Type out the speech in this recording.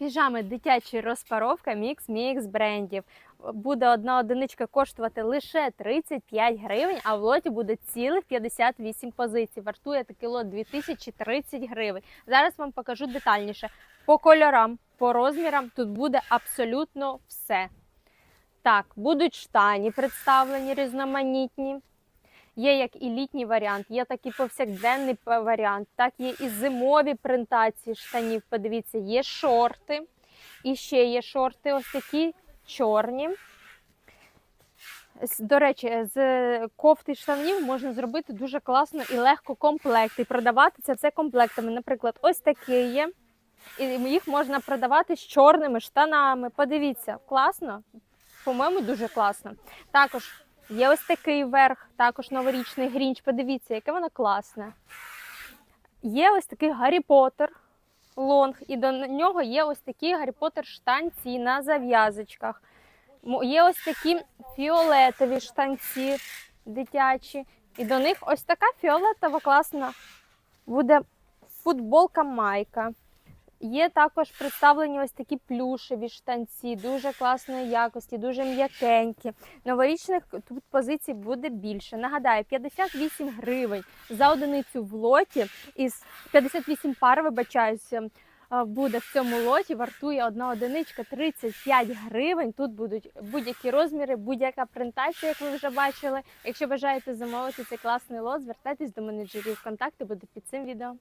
Піжами дитячі розпаровка мікс мікс брендів. Буде одна одиничка коштувати лише 35 гривень, а в лоті буде цілих 58 позицій. Вартує такий лот 2030 гривень. Зараз вам покажу детальніше. По кольорам, по розмірам тут буде абсолютно все. Так, будуть штані представлені різноманітні. Є як і літній варіант, є такий повсякденний варіант, так є і зимові принтації штанів. Подивіться, є шорти. І ще є шорти, ось такі чорні. До речі, з кофти штанів можна зробити дуже класно і легко комплект. І продавати це все комплектами. Наприклад, ось такі є. І їх можна продавати з чорними штанами. Подивіться, класно. По-моєму, дуже класно. Також є ось такий верх, також новорічний грінч. Подивіться, яке воно класне. Є ось такий Гаррі Поттер лонг, і до нього є ось такі Гаррі Поттер штанці на зав'язочках. Є ось такі фіолетові штанці дитячі. І до них ось така фіолетова класна буде футболка майка. Є також представлені ось такі плюшеві штанці, дуже класної якості, дуже м'якенькі. Новорічних тут позицій буде більше. Нагадаю, 58 гривень за одиницю в лоті із 58 пар, вибачаюся, е, буде в цьому лоті. Вартує одна одиничка 35 гривень. Тут будуть будь-які розміри, будь-яка принтація, як ви вже бачили. Якщо бажаєте замовити цей класний лот, звертайтесь до менеджерів. Контакти будуть під цим відео.